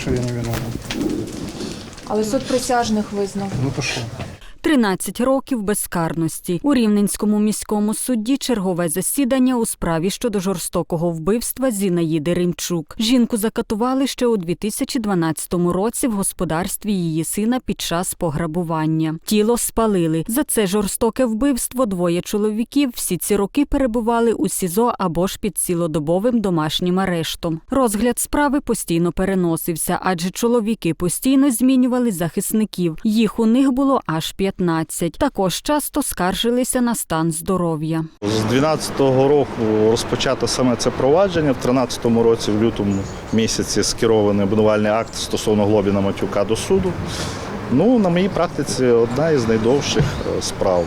що я не виновен. Але суд присяжних визнав. Ну то що? 13 років безкарності. У Рівненському міському суді чергове засідання у справі щодо жорстокого вбивства Зінаїди Римчук. Жінку закатували ще у 2012 році в господарстві її сина під час пограбування. Тіло спалили. За це жорстоке вбивство двоє чоловіків всі ці роки перебували у СІЗО або ж під цілодобовим домашнім арештом. Розгляд справи постійно переносився, адже чоловіки постійно змінювали захисників. Їх у них було аж 15. Також часто скаржилися на стан здоров'я. З 12-го року розпочато саме це провадження. В 13-му році, в лютому місяці, скерований обвинувальний акт стосовно Глобіна Матюка до суду. Ну, на моїй практиці одна із найдовших е, справ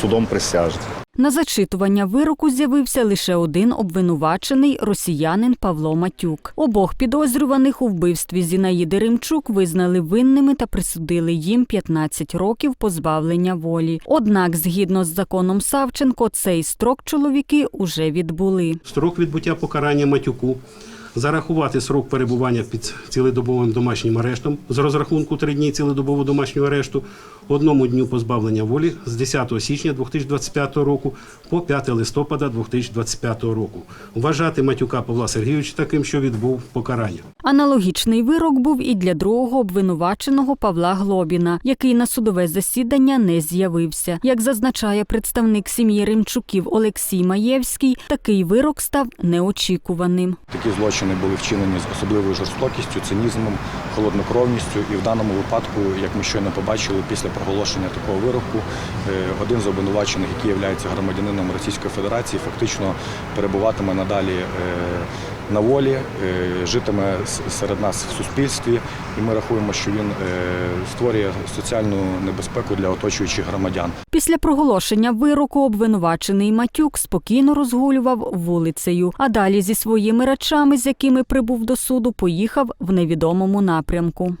судом присяжних. На зачитування вироку з'явився лише один обвинувачений росіянин Павло Матюк. Обох підозрюваних у вбивстві Зінаїди Римчук визнали винними та присудили їм 15 років позбавлення волі. Однак, згідно з законом Савченко, цей строк чоловіки уже відбули. Строк відбуття покарання матюку. Зарахувати срок перебування під цілодобовим домашнім арештом з розрахунку 3 дні цілодобового домашнього арешту одному дню позбавлення волі з 10 січня 2025 року по 5 листопада 2025 року. Вважати матюка Павла Сергійовича таким, що відбув покарання. Аналогічний вирок був і для другого обвинуваченого Павла Глобіна, який на судове засідання не з'явився. Як зазначає представник сім'ї Римчуків Олексій Маєвський, такий вирок став неочікуваним. Такі злочини були вчинені з особливою жорстокістю, цинізмом, холоднокровністю. І в даному випадку, як ми щойно побачили, після проголошення такого вироку, е, один з обвинувачених, який є громадянином Російської Федерації, фактично перебуватиме надалі е, на волі, е, житиме серед нас в суспільстві, і ми рахуємо, що він створює соціальну небезпеку для оточуючих громадян. Після проголошення вироку обвинувачений Матюк спокійно розгулював вулицею, а далі зі своїми речами, з якими прибув до суду, поїхав в невідомому напрямку.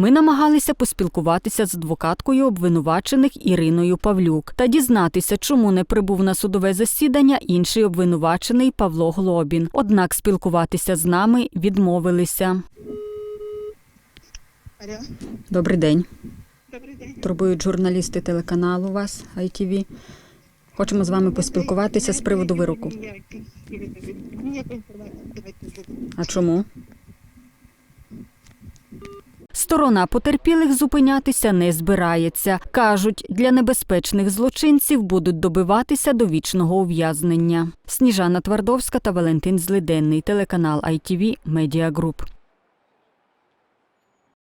Ми намагалися поспілкуватися з адвокаткою обвинувачених Іриною Павлюк та дізнатися, чому не прибув на судове засідання інший обвинувачений Павло Глобін. Однак спілкуватися з нами відмовилися. Алло, Добрий день. добрий день. Турбують журналісти телеканалу вас ITV. Хочемо з вами поспілкуватися з приводу вироку. А чому? Сторона потерпілих зупинятися не збирається. Кажуть, для небезпечних злочинців будуть добиватися довічного ув'язнення. Сніжана Твардовська та Валентин Злиденний, телеканал ITV Media Group.